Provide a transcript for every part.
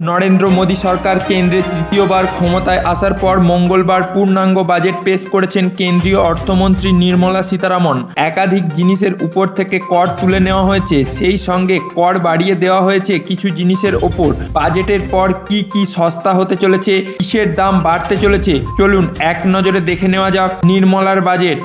নরেন্দ্র মোদী সরকার কেন্দ্রে তৃতীয়বার ক্ষমতায় আসার পর মঙ্গলবার পূর্ণাঙ্গ বাজেট পেশ করেছেন কেন্দ্রীয় অর্থমন্ত্রী নির্মলা সীতারামন। একাধিক জিনিসের উপর থেকে কর তুলে নেওয়া হয়েছে। সেই সঙ্গে কর বাড়িয়ে দেওয়া হয়েছে কিছু জিনিসের ওপর। বাজেটের পর কি কি সস্তা হতে চলেছে, কিসের দাম বাড়তে চলেছে, চলুন এক নজরে দেখে নেওয়া যাক নির্মলার বাজেট।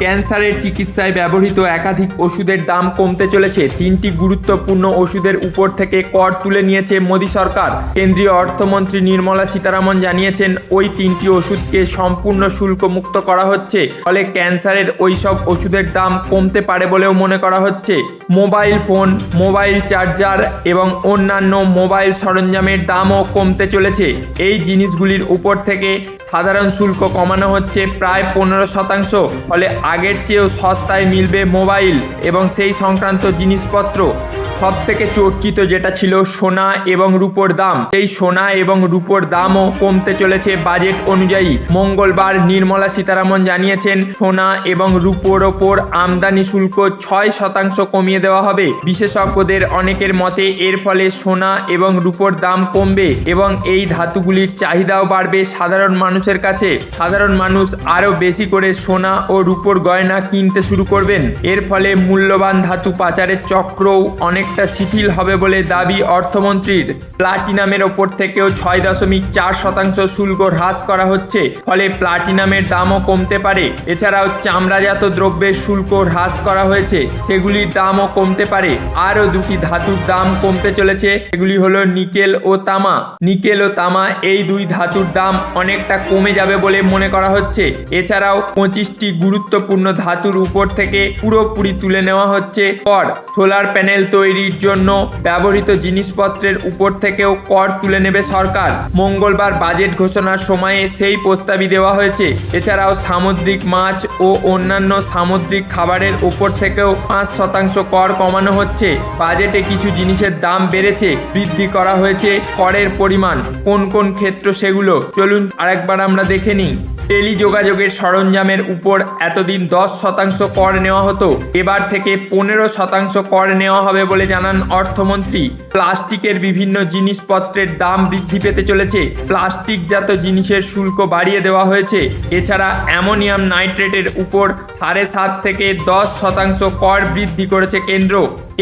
ক্যান্সারের চিকিৎসায় ব্যবহৃত একাধিক ওষুধের দাম কমতে চলেছে। তিনটি গুরুত্বপূর্ণ ওষুধের উপর থেকে কর তুলে নিয়েছে মোদী সরকার। কেন্দ্রীয় অর্থমন্ত্রী নির্মলা সীতারামন জানিয়েছেন, ওই তিনটি ওষুধকে সম্পূর্ণ শুল্ক মুক্ত করা হচ্ছে, ফলে ক্যান্সারের ওই সব ওষুধের দাম কমতে পারে বলেও মনে করা হচ্ছে। মোবাইল ফোন, মোবাইল চার্জার এবং অন্যান্য মোবাইল সরঞ্জামের দামও কমতে চলেছে। এই জিনিসগুলির উপর থেকে সাধারণ শুল্ক কমানো হচ্ছে প্রায় পনেরো শতাংশ, ফলে আগের চেয়েও সস্তায় মিলবে মোবাইল এবং সেই সংক্রান্ত জিনিসপত্র। সব থেকে চর্চিত যেটা ছিল সোনা এবং রূপোর দাম। এই সোনা এবং রূপোর দামও কমতে চলেছে বাজেট অনুযায়ী। মঙ্গলবার নির্মলা সীতারামন জানিয়েছেন, সোনা এবং রূপোর ওপর আমদানি শুল্ক ছয় শতাংশ কমিয়ে দেওয়া হবে। বিশেষজ্ঞদের অনেকের মতে, এর ফলে সোনা এবং রূপোর দাম কমবে এবং এই ধাতুগুলির চাহিদাও বাড়বে সাধারণ মানুষের কাছে। সাধারণ মানুষ আরও বেশি করে সোনা ও রূপোর গয়না কিনতে শুরু করবেন। এর ফলে মূল্যবান ধাতু পাচারের চক্রও অনেকটা শিথিল হবে বলে দাবি অর্থমন্ত্রীর। প্লাটিনামের ওপর থেকেও ছয় দশমিক চার শতাংশ শুল্ক হ্রাস করা হচ্ছে। ফলে প্লাটিনামের দামও কমতে পারে। এছাড়াও চামড়াজাত দ্রব্যের শুল্ক হ্রাস করা হয়েছে। সেগুলির দামও কমতে পারে। আরও দুটি ধাতুর দাম কমতে চলেছে। এগুলি হলো নিকেল ও তামা। নিকেল ও তামা এই দুই ধাতুর দাম অনেকটা কমে যাবে বলে মনে করা হচ্ছে। এছাড়াও পঁচিশটি গুরুত্বপূর্ণ ধাতুর উপর থেকে পুরোপুরি তুলে নেওয়া হচ্ছে। কর সোলার প্যানেল তৈরির জন্য ব্যবহৃত জিনিসপত্রের উপর থেকেও কর তুলে নেবে সরকার। মঙ্গলবার বাজেট ঘোষণার সময়ে সেই প্রস্তাবই দেওয়া হয়েছে। এছাড়াও সামুদ্রিক মাছ ও অন্যান্য সামুদ্রিক খাবারের উপর থেকেও পাঁচ শতাংশ কর কমানো হচ্ছে। বাজেটে কিছু জিনিসের দাম বেড়েছে, বৃদ্ধি করা হয়েছে, করের পরিমাণ, কোন কোন ক্ষেত্র সেগুলো। চলুন আরেকবার আমরা দেখে নিই। টেলিযোগাযোগের সরঞ্জামের উপর এতদিন দশ শতাংশ কর নেওয়া হতো, এবার থেকে পনেরো শতাংশ কর নেওয়া হবে বলে জানান অর্থমন্ত্রী। প্লাস্টিকের বিভিন্ন জিনিসপত্রের দাম বৃদ্ধি পেতে চলেছে, প্লাস্টিকজাত জিনিসের শুল্ক বাড়িয়ে দেওয়া হয়েছে। এছাড়া অ্যামোনিয়াম নাইট্রেটের উপর সাড়ে সাত থেকে দশ শতাংশ কর বৃদ্ধি করেছে কেন্দ্র।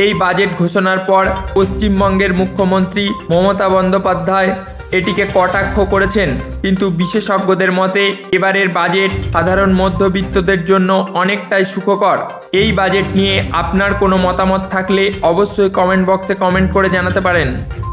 এই বাজেট ঘোষণার পর পশ্চিমবঙ্গের মুখ্যমন্ত্রী মমতা বন্দ্যোপাধ্যায় এটিকে কটাক্ষ করেছেন, কিন্তু বিশেষজ্ঞদের মতে এবারের বাজেট সাধারণ মধ্যবিত্তদের জন্য অনেকটাই সুখকর। এই বাজেট নিয়ে আপনার কোনো মতামত থাকলে অবশ্যই কমেন্ট বক্সে কমেন্ট করে জানাতে পারেন।